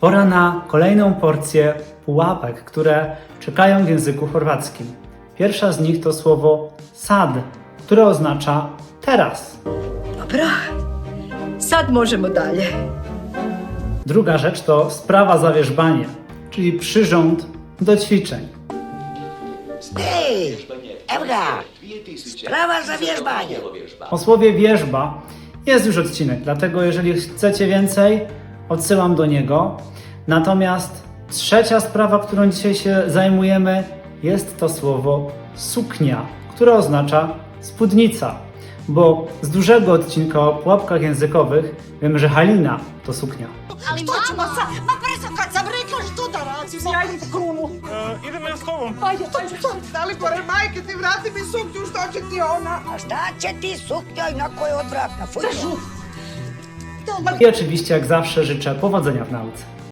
Pora na kolejną porcję pułapek, które czekają w języku chorwackim. Pierwsza z nich to słowo sad, które oznacza teraz. Dobro, sad možemo dalje. Druga rzecz to sprawa zawierzbanie, czyli przyrząd do ćwiczeń. Ej, evo ga, sprava za vježbanje. O słowie wierzba jest już odcinek, dlatego jeżeli chcecie więcej, odsyłam do niego. Natomiast trzecia sprawa, którą dzisiaj się zajmujemy, jest to słowo suknia, które oznacza spódnica. Bo z dużego odcinka o pułapkach językowych wiemy, że Halina to suknia. Ali Što ćemo mama, sad? Ma brzo, kad sam rekla što da radim? Ja idem po krunu. E, idemo ja s tobom. Ajde, ajde, ajde. Dali pored majke ti vrati mi suknju, što će ti ona? A šta će ti suknjoj na koju odvratna? Fuj. I oczywiście, jak zawsze, życzę powodzenia w nauce.